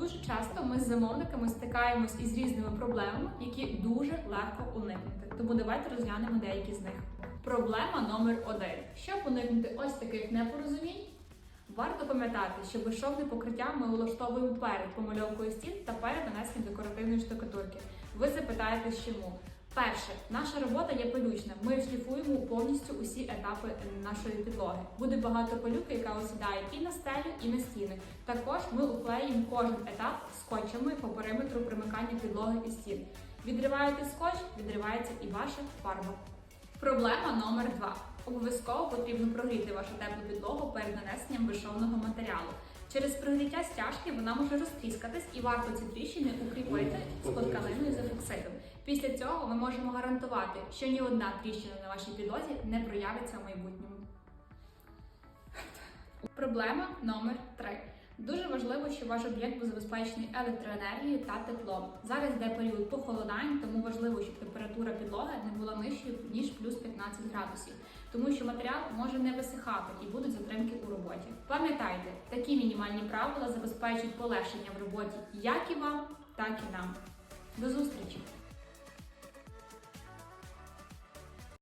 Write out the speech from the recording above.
Дуже часто ми з замовниками стикаємось із різними проблемами, які дуже легко уникнути. Тому давайте розглянемо деякі з них. Проблема номер один. Щоб уникнути ось таких непорозумінь, варто пам'ятати, що безшовне покриття ми влаштовуємо перед помальовкою стін та перед нанесенням декоративної штукатурки. Ви запитаєтесь, чому? Перше, наша робота є пилючна. Ми шліфуємо повністю усі етапи нашої підлоги. Буде багато пилюки, яка осідає і на стелю, і на стіни. Також ми уклеїмо кожен етап скотчами по периметру примикання підлоги і стін. Відриваєте скотч, відривається і ваша фарба. Проблема номер два. Обов'язково потрібно прогріти вашу теплу підлогу перед нанесенням безшовного матеріалу. Через прогріття стяжки вона може розтріскатись і варто ці тріщини укріпити з тканиною з ефоксидом. Після цього ми можемо гарантувати, що ні одна тріщина на вашій підлозі не проявиться в майбутньому. Проблема номер 3. Дуже важливо, щоб ваш об'єкт був забезпечений електроенергією та теплом. Зараз йде період похолодань, тому важливо, щоб температура підлоги не була нижчою ніж плюс 15 градусів, тому що матеріал може не висихати і будуть затримки у роботі. Пам'ятайте, такі мінімальні правила забезпечують полегшення в роботі як і вам, так і нам. До зустрічі!